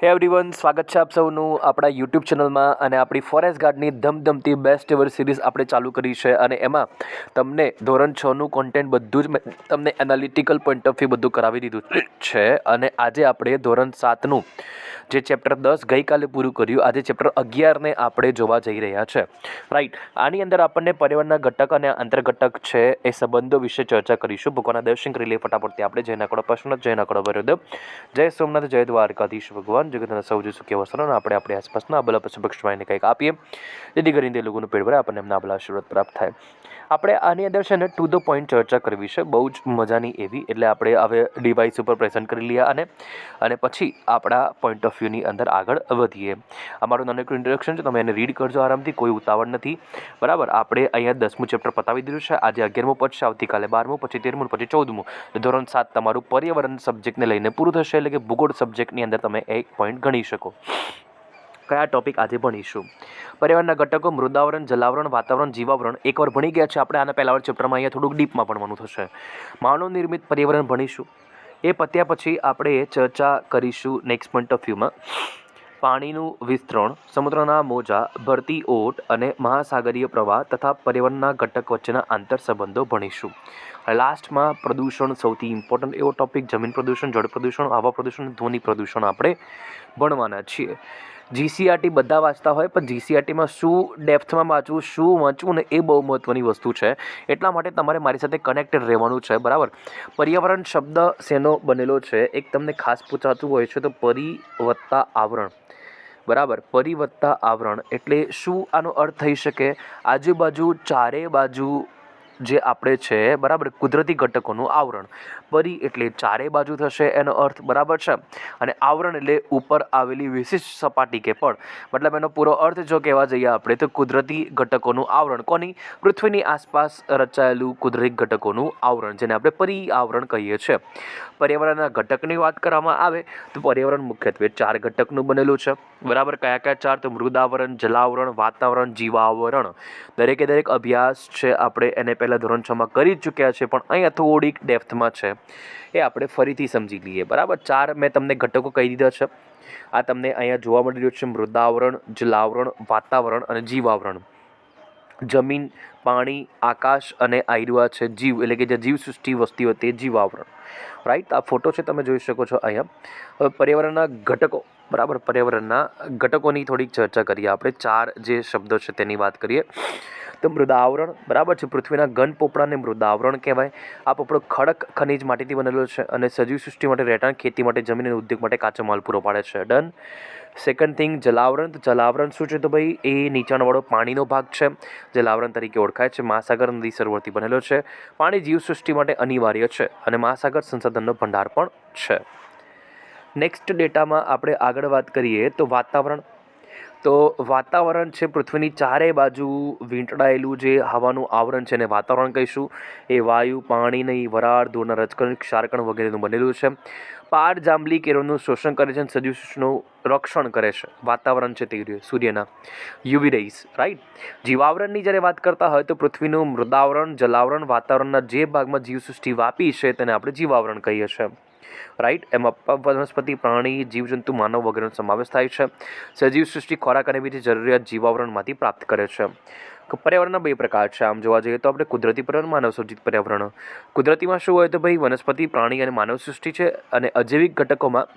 હે એવરીવન સ્વાગત છે આપ સૌનું આપણા યુટ્યુબ ચેનલમાં અને આપણી ફોરેસ્ટ ગાર્ડની ધમધમતી બેસ્ટ એવર સિરીઝ આપણે ચાલુ કરી છે અને એમાં તમને ધોરણ છનું કોન્ટેન્ટ બધું જ તમને એનાલિટિકલ પોઈન્ટ ઓફ વ્યૂ બધું કરાવી દીધું છે અને આજે આપણે ધોરણ સાતનું જે ચેપ્ટર દસ ગઈકાલે પૂરું કર્યું, આજે ચેપ્ટર અગિયારને આપણે જોવા જઈ રહ્યા છે. રાઈટ આની અંદર આપણને પર્યાવરણના ઘટક અને આંતરઘટક છે એ સંબંધો વિશે ચર્ચા કરીશું. ભગવાનના દર્શન કરી લઈએ ફટાફટથી આપણે. જય નાકોડો પ્રશ્ન, જય નાકોડો બરોદર જય સોમનાથ, જય દ્વારકાધીશ ભગવાન. જગતના સૌજી સુખી વસનો આપણે આપણી આસપાસના અબલા પશુ પક્ષીઓને કંઈક આપીએ. જેથી કરીને તે લોકોનું પેટ ભરે આપણને એમના અબલા આશીર્વાદ પ્રાપ્ત થાય. આપણે આની અંદર છે ને ટુ ધ પોઈન્ટ ચર્ચા કરવી છે. બહુ જ મજાની એવી. એટલે આપણે હવે ડિવાઇસ ઉપર પ્રેઝન્ટ કરી લઈએ અને અને પછી આપણા પોઈન્ટ ઓફ વ્યૂની અંદર આગળ વધીએ. અમારું નાનકડું ઇન્ટ્રોડક્શન છે, તમે એને રીડ કરજો આરામથી, કોઈ ઉતાવળ નથી. બરાબર? આપણે અહીંયા દસમું ચેપ્ટર પતાવી દીધું છે. આજે અગિયારમું પછી આવતીકાલે બારમું, પછી તેરમું, પછી ચૌદમું. ધોરણ સાત તમારું પર્યાવરણ સબ્જેક્ટને લઈને પૂરું થશે, એટલે કે ભૂગોળ સબ્જેક્ટની અંદર તમે એક પોઈન્ટ ગણી શકો. કયા ટોપિક આજે ભણીશું? પર્યાવરણના ઘટકો, મૃદાવરણ, જલાવરણ, વાતાવરણ, જીવાવરણ એકવાર ભણી ગયા છે. આપણે આના પહેલાં ચેપ્ટરમાં અહીંયા થોડુંક ડીપમાં ભણવાનું થશે. માનવ નિર્મિત પર્યાવરણ ભણીશું. એ પત્યા પછી આપણે ચર્ચા કરીશું નેક્સ્ટ પોઈન્ટ ઓફ વ્યૂમાં પાણીનું વિસ્તરણ, સમુદ્રના મોજા, ભરતી ઓટ અને મહાસાગરીય પ્રવાહ તથા પર્યાવરણના ઘટક વચ્ચેના આંતર સંબંધો ભણીશું. લાસ્ટમાં પ્રદૂષણ સૌથી ઇમ્પોર્ટન્ટ એવો ટોપિક જમીન પ્રદૂષણ, જળ પ્રદૂષણ, હવા પ્રદૂષણ, ધ્વનિ પ્રદૂષણ આપણે ભણવાના છીએ. જીસીઆરટી બધા વાંચતા હોય, પણ જીસીઆરટીમાં શું ડેપ્થમાં વાંચવું, શું વાંચવું ને એ બહુ મહત્ત્વની વસ્તુ છે. એટલા માટે તમારે મારી સાથે કનેક્ટેડ રહેવાનું છે, બરાબર? પર્યાવરણ શબ્દ શેનો બનેલો છે? એક તમને ખાસ પૂછાતું હોય છે તો પરી વત્તા આવરણ. બરાબર? પરી વત્તા આવરણ. એટલે શું આનો અર્થ થઈ શકે? આજુબાજુ ચારે બાજુ જે આપણે છે, બરાબર, કુદરતી ઘટકોનું આવરણ. પરી એટલે ચારે બાજુ થશે એનો અર્થ બરાબર છે? અને આવરણ એટલે ઉપર આવેલી વિશિષ્ટ સપાટી કે પણ મતલબ એનો પૂરો અર્થ જો કહેવા જઈએ આપણે, તો કુદરતી ઘટકોનું આવરણ. કોની? પૃથ્વીની આસપાસ રચાયેલું કુદરતી ઘટકોનું આવરણ, જેને આપણે પરી આવરણ કહીએ છીએ પર્યાવરણના ઘટકની વાત કરવામાં આવે, તો પર્યાવરણ મુખ્યત્વે ચાર ઘટકનું બનેલું છે. બરાબર, કયા કયા ચાર? તો મૃદાવરણ, જલાવરણ, વાતાવરણ, જીવાવરણ. દરેકે દરેક અભ્યાસ છે, આપણે એને પહેલાં ધોરણ છમાં કરી ચૂક્યા છે, પણ અહીંયા થોડીક ડેપ્થમાં છે. એ આપણે ફરીથી સમજી લઈએ, બરાબર? ચાર મેં તમને ઘટકો કહી દીધા છે. આ તમને અહીંયા જોવા મળી રહ્યું છે, મૃદાવરણ, જલાવરણ, વાતાવરણ અને જીવાવરણ. જમીન, પાણી, આકાશ અને આયરુઆ છે, જીવ, એટલે કે જે જીવસૃષ્ટિ વસ્તી હોય તે જીવાવરણ. રાઈટ આ ફોટો છે તમે જોઈ શકો છો અહીંયા. હવે પર્યાવરણના ઘટકો, બરાબર? પર્યાવરણના ઘટકોની થોડીક ચર્ચા કરીએ આપણે. ચાર જે શબ્દો છે તેની વાત કરીએ. તો મૃદાવરણ બરાબર છે? પૃથ્વીના ઘન પોપડાને મૃદાવરણ કહેવાય. આ પોપડો ખડક ખનિજ માટીથી બનેલો છે અને સજીવ સૃષ્ટિ માટે રહેઠાણ, ખેતી માટે જમીન અને ઉદ્યોગ માટે કાચો માલ પૂરો પાડે છે. ડન સેકન્ડ થિંગ જલાવરણ. તો જલાવરણ શું છે તો ભાઈ? એ નીચાણવાળો પાણીનો ભાગ છે. જલાવરણ તરીકે ઓળખાય છે. મહાસાગર નદી સરોવરથી બનેલો છે. પાણી જીવસૃષ્ટિ માટે અનિવાર્ય છે અને મહાસાગર સંસાધનનો ભંડાર પણ છે. નેક્સ્ટ ડેટામાં આપણે આગળ વાત કરીએ તો વાતાવરણ. તો વાતાવરણ છે પૃથ્વીની ચારે બાજુ વીંટળાયેલું જે હવાનું આવરણ છે એને વાતાવરણ કહીશું. એ વાયુ, પાણી નહીં, વરાળ, ધૂળના રજકણ ક્ષારકણ વગેરેનું બનેલું છે. પાર જાંબલી કેરોનું શોષણ કરે છે અને સજીવ સૃષ્ટિનું રક્ષણ કરે છે. વાતાવરણ છે તે સૂર્યના. યુવી રેઇસ રાઈટ જીવાવરણની જ્યારે વાત કરતા હોય તો પૃથ્વીનું મૃદાવરણ, જલાવરણ વાતાવરણના જે ભાગમાં જીવસૃષ્ટિ વાપી છે તેને આપણે જીવાવરણ કહીએ છીએ. રાઈટ? એમાં વનસ્પતિ, પ્રાણી, જીવજંતુ, માનવ વગેરેનો સમાવેશ થાય છે. સજીવ સૃષ્ટિ ખોરાક અને બીજી જરૂરિયાત જીવાવરણમાંથી પ્રાપ્ત કરે છે. પર્યાવરણના બે પ્રકાર છે. આમ જોવા જઈએ તો આપણે કુદરતી પર્યાવરણ, માનવ સર્જિત પર્યાવરણ. કુદરતીમાં શું હોય તો ભાઈ, વનસ્પતિ, પ્રાણી અને માનવ સૃષ્ટિ છે અને અજૈવિક ઘટકોમાં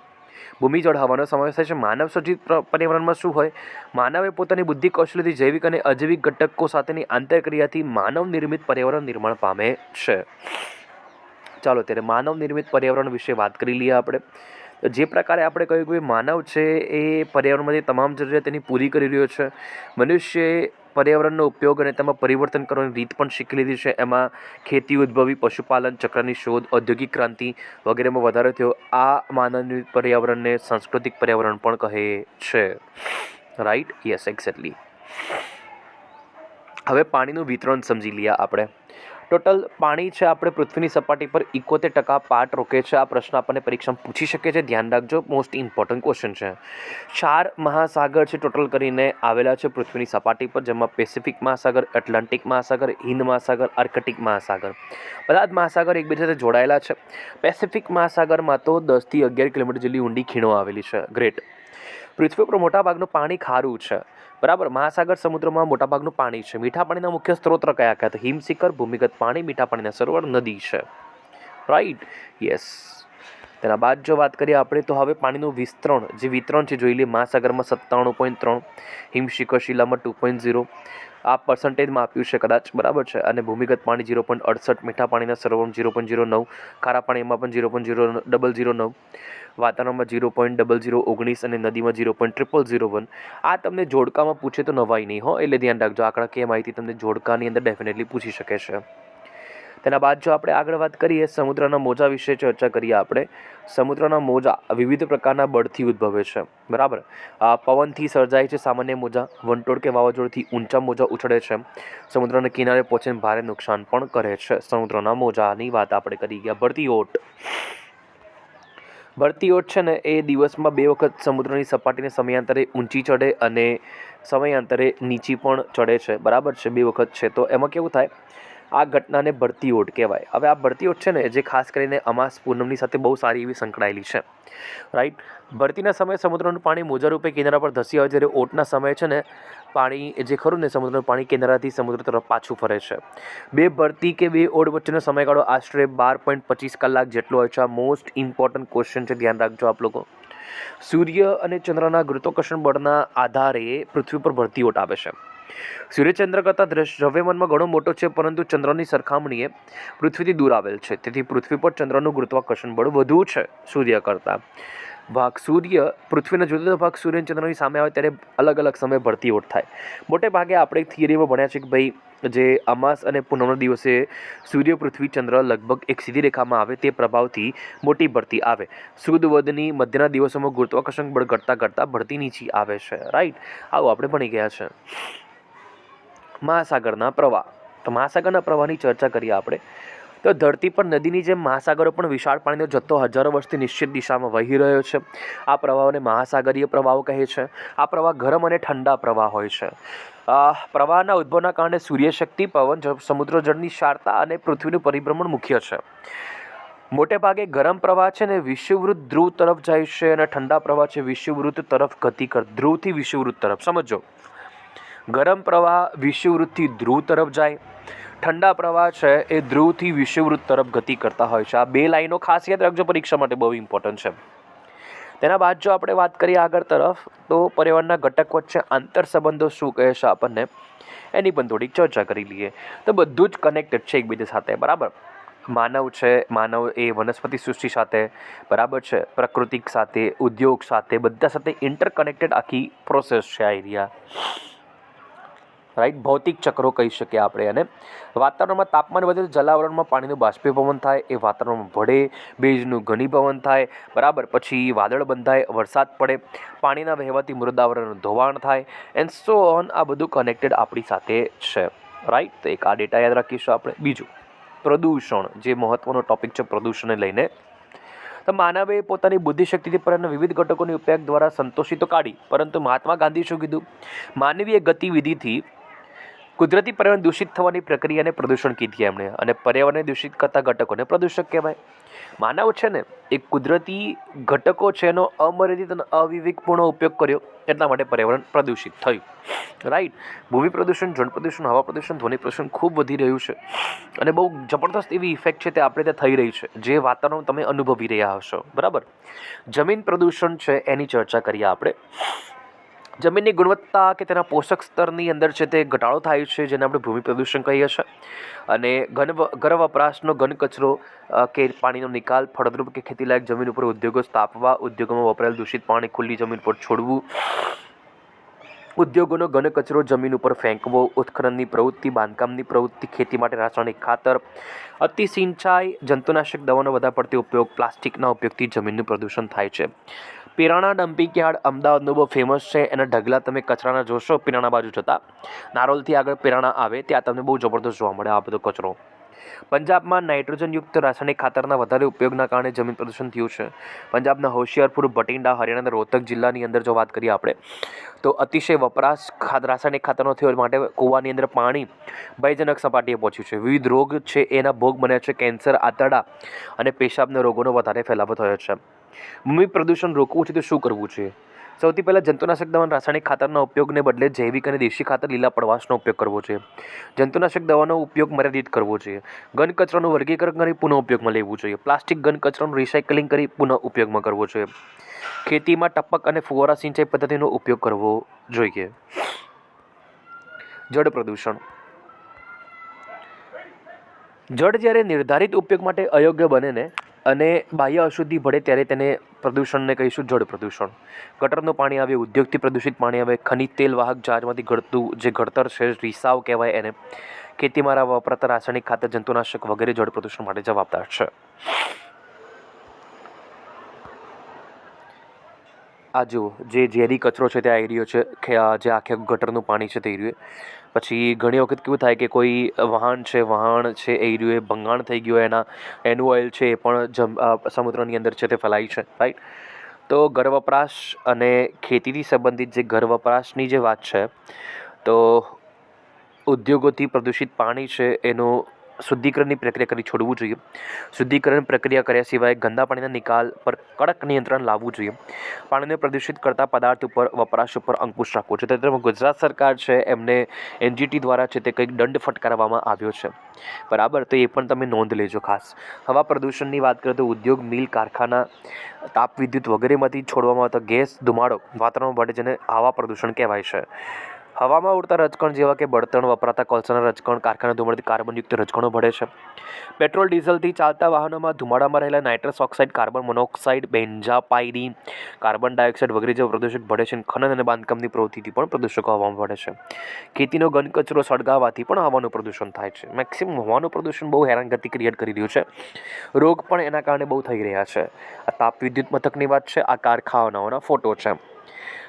ભૂમિ જળ હવાનો સમાવેશ થાય છે. માનવ સર્જિત પર્યાવરણમાં શું હોય? માનવે પોતાની બુદ્ધિ કૌશલ્યથી જૈવિક અને અજૈવિક ઘટકો સાથેની આંતરક્રિયાથી માનવ નિર્મિત પર્યાવરણ નિર્માણ પામે છે. ચાલો ત્યારે માનવ નિર્મિત પર્યાવરણ વિશે વાત કરી લઈએ આપણે. જે પ્રકારે આપણે કહ્યું કે માનવ છે એ પર્યાવરણમાંથી તમામ જરૂરિયાત તેની પૂરી કરી રહ્યો છે. મનુષ્યએ પર્યાવરણનો ઉપયોગ અને તેમાં પરિવર્તન કરવાની રીત પણ શીખી લીધી છે. એમાં ખેતી, ઉદ્ભવી, પશુપાલન, ચક્રની શોધ, ઔદ્યોગિક ક્રાંતિ વગેરેમાં વધારો થયો. આ માનવ પર્યાવરણને સાંસ્કૃતિક પર્યાવરણ પણ કહે છે. રાઈટ યસ એક્ઝેક્ટલી હવે પાણીનું વિતરણ સમજી લઈએ આપણે. ટોટલ પાણી છે આપણે પૃથ્વીની સપાટી પર ઇકોતેર ટકા પાટ રોકે છે. આ પ્રશ્ન આપણને પરીક્ષામાં પૂછી શકે છે. ધ્યાન રાખજો. મોસ્ટ ઇમ્પોર્ટન્ટ ક્વેશ્ચન છે. ચાર મહાસાગર છે ટોટલ કરીને આવેલા છે પૃથ્વીની સપાટી પર, જેમાં પેસિફિક મહાસાગર એટલાન્ટિક મહાસાગર હિન્દ મહાસાગર આર્કટિક મહાસાગર. બધા જ મહાસાગર એકબીજા સાથે જોડાયેલા છે. પેસિફિક મહાસાગરમાં તો દસથી અગિયાર કિલોમીટર જેટલી ઊંડી ખીણો આવેલી છે. ગ્રેટ પૃથ્વી પર મોટાભાગનું પાણી ખારું છે. બરાબર? મહાસાગર સમુદ્રમાં મોટાભાગનું પાણી છે. મીઠા પાણીના મુખ્ય સ્ત્રોત કયા કયા તો હિમશિખર, ભૂમિગત પાણી, મીઠા પાણીના સરોવર, નદી છે. રાઈટ યસ તેના બાદ જો વાત કરીએ આપણે, તો હવે પાણીનું વિસ્તરણ, જે વિતરણ છે, જોઈ લઈએ મહાસાગરમાં સત્તાણું પોઈન્ટ ત્રણ, હિમશિખર, શિલામાં ટુ પોઈન્ટ ઝીરો આ પર્સન્ટેજમાં આપ્યું છે કદાચ, બરાબર છે? અને ભૂમિગત પાણી ઝીરો પોઈન્ટ અડસઠ, મીઠા પાણીના સરોવર ઝીરો પોઈન્ટ ઝીરો નવ, ખારા પાણીમાં પણ zero point zero double zero નવ, વાતાવરણમાં ઝીરો પોઈન્ટ ડબલ ઝીરો ઓગણીસ અને નદીમાં zero point triple zero one આ તમને જોડકામાં પૂછે તો નવાઈ નહીં, હો? એટલે ધ્યાન રાખજો. આંકડાકીય માહિતી તમને જોડકાની અંદર ડેફિનેટલી પૂછી શકે છે. તેના બાદ જો આપણે આગળ વાત કરીએ, સમુદ્રના મોજા વિશે ચર્ચા કરીએ આપણે, સમુદ્રના મોજા વિવિધ પ્રકારના બળથી ઉદ્ભવે છે. બરાબર? પવનથી સર્જાય છે સામાન્ય મોજા, વંટોળ કે વાવાઝોડથી ઊંચા મોજા ઉછળે છે. સમુદ્રના કિનારે પહોંચીને ભારે નુકસાન પણ કરે છે. સમુદ્રના મોજાની વાત આપણે કરી ગયા. ભરતી ઓટ. ભરતી ઓટ છે ને, એ દિવસમાં બે વખત સમુદ્રની સપાટીને સમયાંતરે ઊંચી ચડે અને સમયાંતરે નીચી પણ ચડે છે. બરાબર છે? બે વખત છે. તો એમાં કેવું થાય? આ ઘટનાને ભરતી ઓટ કહેવાય. હવે આ ભરતી ઓટ છે ને, જે ખાસ કરીને અમાસ પૂનમની સાથે બહુ સારી એવી સંકળાયેલી છે. રાઈટ ભરતીના સમયે સમુદ્રનું પાણી મોજા રૂપે કિનારા પર ધસી આવે જ્યારે ઓટના સમયે છે ને, પાણી જે ખરું ને, સમુદ્રનું પાણી કિનારાથી સમુદ્ર તરફ પાછું ફરે છે. બે ભરતી કે બે ઓઢ વચ્ચેનો સમયગાળો આશરે બાર પોઈન્ટ પચીસ કલાક જેટલો હોય છે. આ મોસ્ટ ઇમ્પોર્ટન્ટ ક્વેશ્ચન છે, ધ્યાન રાખજો આપ લોકો. સૂર્ય અને ચંદ્રના ગુરુત્વાકર્ષણ બળના આધારે પૃથ્વી પર ભરતી ઓટ આવે છે. સૂર્યચંદ્ર કરતાં દ્રશ દ્રવ્યમાનમાં ઘણો મોટો છે, પરંતુ ચંદ્રની સરખામણીએ પૃથ્વીથી દૂર આવેલ છે. તેથી પૃથ્વી પર ચંદ્રનું ગુરુત્વાકર્ષણ બળ વધુ છે સૂર્ય કરતાં. ભાગ સૂર્ય, પૃથ્વીના જુદા જુદા ભાગ સૂર્ય ચંદ્રની સામે આવે ત્યારે અલગ અલગ સમયે ભરતી ઓટ થાય. મોટે ભાગે આપણે થિયરીમાં ભણ્યા છે કે ભાઈ, જે અમાસ અને પૂનમના દિવસે સૂર્ય, પૃથ્વી, ચંદ્ર લગભગ એક સીધી રેખામાં આવે તે પ્રભાવથી મોટી ભરતી આવે. સુદ વધની મધ્યના દિવસોમાં ગુરુત્વાકર્ષણ બળ ઘટતા ઘટતા ભરતી નીચી આવે છે. રાઈટ આવું આપણે ભણી ગયા છે. મહાસાગરના પ્રવાહ. તો મહાસાગરના પ્રવાહની ચર્ચા કરીએ આપણે. તો ધરતી પર નદીની જેમ મહાસાગરો પણ વિશાળ પાણીનો જથ્થો હજારો વર્ષથી નિશ્ચિત દિશામાં વહી રહ્યો છે. આ પ્રવાહોને મહાસાગરીય પ્રવાહો કહે છે. આ પ્રવાહ ગરમ અને ઠંડા પ્રવાહ હોય છે. પ્રવાહના ઉદ્ભવના કારણે સૂર્યશક્તિ, પવન સમુદ્ર, જળની ક્ષારતા અને પૃથ્વીનું પરિભ્રમણ મુખ્ય છે. મોટે ભાગે ગરમ પ્રવાહ છે ને વિષુવવૃત્ત ધ્રુવ તરફ જાય છે અને ઠંડા પ્રવાહ છે વિષુવવૃત્ત તરફ ગતિ કર ધ્રુવથી વિષુવવૃત્ત તરફ. સમજો. ગરમ પ્રવાહ વિષુવવૃત્તથી ધ્રુવ તરફ જાય. ઠંડા પ્રવાહ છે એ ધ્રુવથી વિષુવવૃત્ત તરફ ગતિ કરતા હોય છે. આ બે લાઈનો ખાસ યાદ રાખજો, પરીક્ષા માટે બહુ ઇમ્પોર્ટન્ટ છે. તેના બાદ જો આપણે વાત કરીએ આગળ તરફ, તો પર્યાવરણના ઘટક વચ્ચે આંતર સંબંધો શું કહે છે આપણને? એની પણ થોડીક ચર્ચા કરી લઈએ. તો બધું જ કનેક્ટેડ છે એકબીજા સાથે, બરાબર? માનવ છે, માનવ એ વનસ્પતિ સૃષ્ટિ સાથે, બરાબર છે? પ્રકૃતિક સાથે, ઉદ્યોગ સાથે, બધા સાથે ઇન્ટરકનેક્ટેડ આખી પ્રોસેસ છે આ એરિયા રાઈટ ભૌતિક ચક્રો કહી શકીએ આપણે અને વાતાવરણમાં તાપમાન વધે જલાવરણમાં પાણીનું બાષ્પીભવન થાય, એ વાતાવરણમાં ભળે ભેજનું ઘનીભવન થાય, બરાબર? પછી વાદળ બંધાય, વરસાદ પડે, પાણીના વહેવાથી મૃદાવરણનું ધોવાણ થાય એન્ડ સો ઓન આ બધું કનેક્ટેડ આપણી સાથે છે રાઈટ તો એક આ ડેટા યાદ રાખીશું આપણે. બીજું, પ્રદૂષણ, જે મહત્ત્વનો ટોપિક છે પ્રદૂષણને લઈને. તો માનવે પોતાની બુદ્ધિશક્તિથી પરંતુ વિવિધ ઘટકોની ઉપયોગ દ્વારા સંતોષી તો કાઢી. પરંતુ મહાત્મા ગાંધી શું કીધું? માનવીય ગતિવિધિથી કુદરતી પર્યાવરણ દૂષિત થવાની પ્રક્રિયાને પ્રદૂષણ કીધી એમણે અને પર્યાવરણને દૂષિત કરતા ઘટકોને પ્રદૂષક કહેવાય. માનવ છે ને એ કુદરતી ઘટકો છે એનો અમર્યાદિત અને અવિવેકપૂર્ણ ઉપયોગ કર્યો, એટલા માટે પર્યાવરણ પ્રદૂષિત થયું. રાઈટ ભૂમિ પ્રદૂષણ, જળ પ્રદૂષણ, હવા પ્રદૂષણ, ધ્વનિ પ્રદૂષણ ખૂબ વધી રહ્યું છે. અને બહુ જબરદસ્ત એવી ઇફેક્ટ છે તે આપણે ત્યાં થઈ રહી છે, જે વાતાવરણ તમે અનુભવી રહ્યા હશો. બરાબર? જમીન પ્રદૂષણ છે, એની ચર્ચા કરીએ આપણે. જમીનની ગુણવત્તા કે તેના પોષક સ્તરની અંદર છે તે ઘટાડો થાય છે, જેને આપણે ભૂમિ પ્રદૂષણ કહીએ છીએ. અને ઘન ઘર વપરાશનો ઘન કચરો કે પાણીનો નિકાલ, ફળદ્રુપ કે ખેતીલાયક જમીન ઉપર ઉદ્યોગો સ્થાપવા, ઉદ્યોગોમાં વપરાયેલ દૂષિત પાણી ખુલ્લી જમીન પર છોડવું, ઉદ્યોગોનો ઘન કચરો જમીન ઉપર ફેંકવો, ઉત્ખનનની પ્રવૃત્તિ, બાંધકામની પ્રવૃત્તિ, ખેતી માટે રાસાયણિક ખાતર, અતિ સિંચાઈ, જંતુનાશક દવાનો વધારે પડતી ઉપયોગ, પ્લાસ્ટિકના ઉપયોગથી જમીનનું પ્રદૂષણ થાય છે. પિરાણા ડમ્પિંગ યાર્ડ અમદાવાદનું બહુ ફેમસ છે એના ઢગલા તમે કચરાના જોશો, પિરાણા બાજુ જતા. નારોલથી આગળ પિરાણા આવે, ત્યાં તમને બહુ જબરદસ્ત જોવા મળે આ બધો કચરો. પંજાબમાં નાઇટ્રોજનયુક્ત રાસાયણિક ખાતરના વધારે ઉપયોગના કારણે જમીન પ્રદૂષણ થયું છે. પંજાબના હોશિયારપુર બટિંડા હરિયાણાના રોહતક જિલ્લાની અંદર જો વાત કરીએ આપણે, તો અતિશય વપરાશ રાસાયણિક ખાતરનો થયો માટે કૂવાની અંદર પાણી ભયજનક સપાટીએ પહોંચ્યું છે. વિવિધ રોગ છે, એના ભોગ બન્યા છે, કેન્સર, આંતરડા અને પેશાબના રોગોનો વધારે ફેલાવો થયો છે. ભૂમિ પ્રદૂષણ રોકવું છે તો શું કરવું છે? સૌથી પહેલાં જંતુનાશક દવા રાસાયણિક ખાતરના ઉપયોગને બદલે જૈવિક અને દેશી ખાતર લીલા પડવાશનો ઉપયોગ કરવો છે. જંતુનાશક દવાનો ઉપયોગ મર્યાદિત કરવો જોઈએ ઘન કચરાનું વર્ગીકરણ કરી પુનઃ ઉપયોગમાં લેવું જોઈએ. પ્લાસ્ટિક ઘન કચરાનું રિસાયકલિંગ કરી પુનઃ ઉપયોગમાં કરવો જોઈએ ખેતીમાં ટપક અને ફુવારા સિંચાઈ પદ્ધતિનો ઉપયોગ કરવો જોઈએ. જળ પ્રદૂષણ. જળ જ્યારે નિર્ધારિત ઉપયોગ માટે અયોગ્ય બને ને અને બાહ્ય અશુદ્ધિ ભળે ત્યારે તેને પ્રદૂષણને કહીશું જળ પ્રદૂષણ. ગટરનું પાણી આવે, ઉદ્યોગથી પ્રદૂષિત પાણી આવે, ખનિજ તેલ વાહક જહાજમાંથી ઘડતું જે ઘડતર છે, રિસાવ કહેવાય એને. ખેતીમાં વપરાતા રાસાયણિક ખાતર, જંતુનાશક વગેરે જળ પ્રદૂષણ માટે જવાબદાર છે. આ જુઓ, જે ઝેરી કચરો છે તે આ રહ્યો છે જે આખે ગટરનું પાણી છે તે રહ્યું પછી ઘણી વખત કેવું થાય કે કોઈ વાહન છે વાહન છે, એ રહ્યું એ ભંગાણ થઈ ગયું એના એનું ઓઇલ છે એ પણ જમ સમુદ્રની અંદર છે તે ફેલાય છે રાઈટ તો ઘર વપરાશ અને ખેતીથી સંબંધિત જે ઘર વપરાશની જે વાત છે, તો ઉદ્યોગોથી પ્રદૂષિત પાણી છે, એનું શુદ્ધિકરણની પ્રક્રિયા કરી છોડવું જોઈએ. શુદ્ધિકરણ પ્રક્રિયા કર્યા સિવાય ગંદા પાણીના નિકાલ પર કડક નિયંત્રણ લાવવું જોઈએ. પાણીને પ્રદૂષિત કરતા પદાર્થ ઉપર વપરાશ ઉપર અંકુશ રાખવો છે. તેમાં ગુજરાત સરકાર છે, એમને એનજીટી દ્વારા છે તે કંઈક દંડ ફટકારવામાં આવ્યો છે. બરાબર? તો એ પણ તમે નોંધ લેજો ખાસ. હવા પ્રદૂષણની વાત કરીએ તો ઉદ્યોગ, મિલ, કારખાના, તાપ વિદ્યુત વગેરેમાંથી છોડવામાં આવતો ગેસ, ધુમાડો વાતાવરણ માટે જેને હવા પ્રદૂષણ કહેવાય છે. હવામાં ઉડતા રજકણ જેવા કે બળતણ વપરાતા કોલસાના રજકણ, કારખાના ધુમાડાથી કાર્બનયુક્ત રજકણો ભળે છે. પેટ્રોલ, ડીઝલથી ચાલતા વાહનોમાં ધુમાડામાં રહેલા nitrous oxide, carbon monoxide benzopyrene carbon dioxide વગેરે જેવા પ્રદૂષક ભળે છે ખનન અને બાંધકામની પ્રવૃત્તિથી પણ પ્રદૂષકો હવામાં ભળે છે. ખેતીનો ઘન કચરો સળગાવવાથી પણ હવાનું પ્રદૂષણ થાય છે. મેક્સિમમ હવાનું પ્રદૂષણ બહુ હેરાનગતિ ક્રિએટ કરી રહ્યું છે. રોગ પણ એના કારણે બહુ થઈ રહ્યા છે. આ તાપ વિદ્યુત મથકની વાત છે, આ કારખાનાઓના ફોટો છે.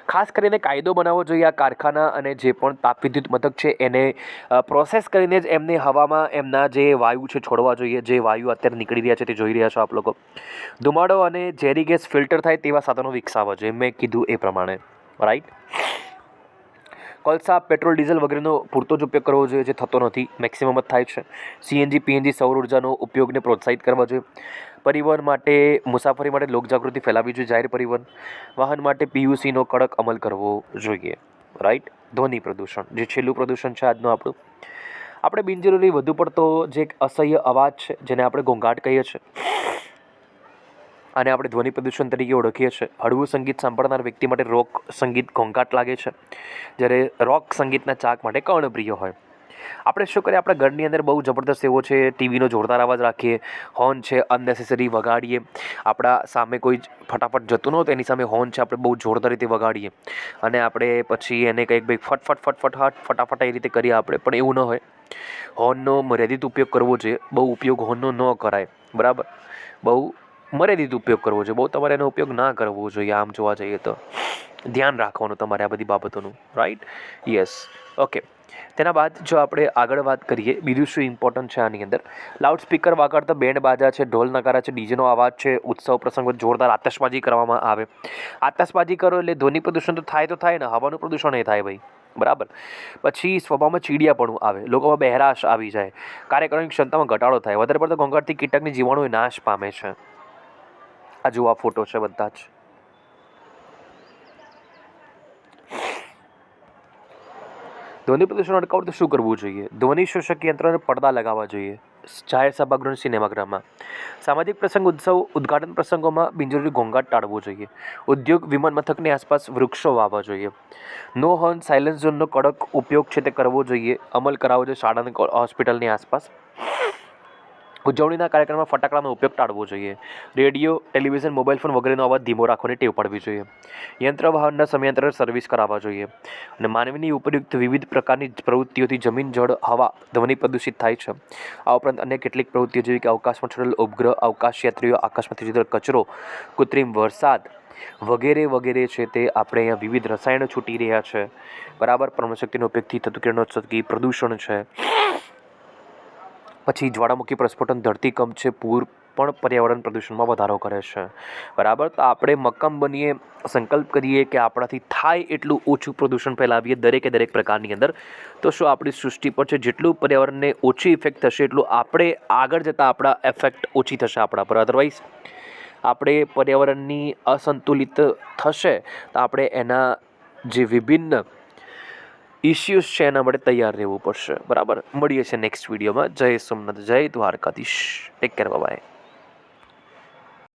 ખાસ કરીને કાયદો બનાવવો જોઈએ આ કારખાના અને જે પણ તાપ વિદ્યુત મથક છે એને પ્રોસેસ કરીને જ એમને હવામાં એમના જે વાયુ છે છોડવા જોઈએ. જે વાયુ અત્યારે નીકળી રહ્યા છે તે જોઈ રહ્યા છો આપ લોકો. ધુમાડો અને ઝેરી ગેસ ફિલ્ટર થાય તેવા સાધનો વિકસાવવા જોઈએ. મેં કીધું એ પ્રમાણે. રાઈટ કોલસા, પેટ્રોલ, ડીઝલ વગેરેનો પૂરતો જ ઉપયોગ કરવો જોઈએ જે થતો નથી. મેક્સિમમ જ થાય છે. સીએનજી પીએનજી સૌર ઉર્જાનો ઉપયોગને પ્રોત્સાહિત કરવા જોઈએ. પરિવહન માટે, મુસાફરી માટે લોકજાગૃતિ ફેલાવવી જોઈએ જાહેર પરિવહન. વાહન માટે પીયુસીનો કડક અમલ કરવો જોઈએ. રાઈટ ધ્વનિ પ્રદૂષણ, જે છેલ્લું પ્રદૂષણ છે આજનું આપણું. આપણે બિનજરૂરી વધુ પડતો જે એક અસહ્ય અવાજ છે, જેને આપણે ઘોંઘાટ કહીએ છીએ અને આપણે ધ્વનિ પ્રદૂષણ તરીકે ઓળખીએ છીએ. હળવું સંગીત સાંભળનાર વ્યક્તિ માટે રોક સંગીત ઘોંઘાટ લાગે છે. જ્યારે રોક સંગીતના ચાક માટે કર્ણપ્રિય હોય. આપણે શું કરીએ? આપણા ઘરની અંદર બહુ જબરદસ્ત એવો છે, ટીવીનો જોરદાર અવાજ રાખીએ, હોર્ન છે અનનેસેસરી વગાડીએ. આપણા સામે કોઈ ફટાફટ જતું ન હોય એની સામે હોર્ન છે, આપણે બહુ જોરદાર રીતે વગાડીએ. અને આપણે પછી એને કંઈક ભાઈ ફટફટ ફટ ફટ ફટ હટ ફટાફટ એ રીતે કરીએ આપણે, પણ એવું ન હોય. હોર્નનો મર્યાદિત ઉપયોગ કરવો જોઈએ. બહુ ઉપયોગ હોર્નનો ન કરાય. બરાબર? બહુ મર્યાદિત ઉપયોગ કરવો જોઈએ. બહુ તમારે એનો ઉપયોગ ના કરવો જોઈએ, આમ જોવા જઈએ તો. ધ્યાન રાખવાનું તમારે આ બધી બાબતોનું. રાઈટ યસ ઓકે તેના બાદ જો આપણે આગળ વાત કરીએ, બીજું શું ઇમ્પોર્ટન્ટ છે આની અંદર? લાઉડ સ્પીકર વાગડતા બેન્ડ બાજા છે, ઢોલ નગારા છે, ડીજેનો અવાજ છે, ઉત્સવ પ્રસંગ જોરદાર આતશબાજી કરવામાં આવે. આતશબાજી કરો એટલે ધ્વનિ પ્રદૂષણ તો થાય તો થાય ને, હવાનું પ્રદૂષણ એ થાય ભાઈ. બરાબર? પછી સ્વભાવમાં ચીડિયાપણું આવે, લોકોમાં બહેરાશ આવી જાય. કાર્યક્રમની ક્ષમતામાં ઘટાડો થાય. વધારે પડતો ઘોંઘાટથી કીટકની જીવાણુ નાશ પામે છે. આ આ ફોટો છે બધા જ. ધ્વનિ પ્રદૂષણ અટકાવવું તો શું કરવું જોઈએ? ધ્વનિ શોષક યંત્રોને પડદા લગાવવા જોઈએ. જાહેર સભાગૃહ સિનેમાગૃહમાં સામાજિક પ્રસંગ ઉત્સવ, ઉદ્ઘાટન પ્રસંગોમાં બિનજરૂરી ઘોંઘાટ ટાળવો જોઈએ. ઉદ્યોગ વિમાન મથકની આસપાસ વૃક્ષો વાવવા જોઈએ. નો હોર્ન સાયલન્સ ઝોનનો કડક ઉપયોગ છે તે કરવો જોઈએ. અમલ કરાવવો જોઈએ શાળા હોસ્પિટલની આસપાસ. ઉજવણીના કાર્યક્રમમાં ફટાકડાનો ઉપયોગ ટાળવો જોઈએ. રેડિયો, ટેલિવિઝન, મોબાઈલ ફોન વગેરેનો અવાજ ધીમો રાખવાની ટેવ પાડવી જોઈએ. યંત્ર વાહનના સમયાંતરે સર્વિસ કરાવવા જોઈએ અને માનવીની ઉપયુક્ત વિવિધ પ્રકારની પ્રવૃત્તિઓથી જમીન, જળ, હવા, ધ્વનિ પ્રદૂષિત થાય છે. આ ઉપરાંત અન્ય કેટલીક પ્રવૃત્તિઓ જેવી કે અવકાશમાં છોડેલ ઉપગ્રહ અવકાશયાત્રીઓ આકાશમાંથી જુદેલ કચરો, કૃત્રિમ વરસાદ વગેરે વગેરે છે તે આપણે અહીંયા વિવિધ રસાયણો છૂટી રહ્યા છે. બરાબર પરમશક્તિનો ઉપયોગથી થતું કિરણોત્સર્ગી પ્રદૂષણ છે. પછી જ્વાળામુખી પ્રસ્ફોટન ધરતીકંપ છે, પૂર પણ પર્યાવરણ પ્રદૂષણમાં વધારો કરે છે. બરાબર? તો આપણે મક્કમ બનીએ, સંકલ્પ કરીએ કે આપણાથી થાય એટલું ઓછું પ્રદૂષણ ફેલાવીએ દરેકે દરેક પ્રકારની અંદર. તો શું આપણી સૃષ્ટિ પર છે, જેટલું પર્યાવરણને ઓછી ઇફેક્ટ થશે, એટલું આપણે આગળ જતાં આપણા એફેક્ટ ઓછી થશે આપણા પર. અધરવાઇઝ આપણે પર્યાવરણની અસંતુલિત થશે, તો આપણે એના જે વિભિન્ન ઇસ્યુઝ છે એના માટે તૈયાર રહેવું પડશે. બરાબર? મળીએ છીએ નેક્સ્ટ વિડીયોમાં જય સોમનાથ, જય દ્વારકાધીશ. Take care bye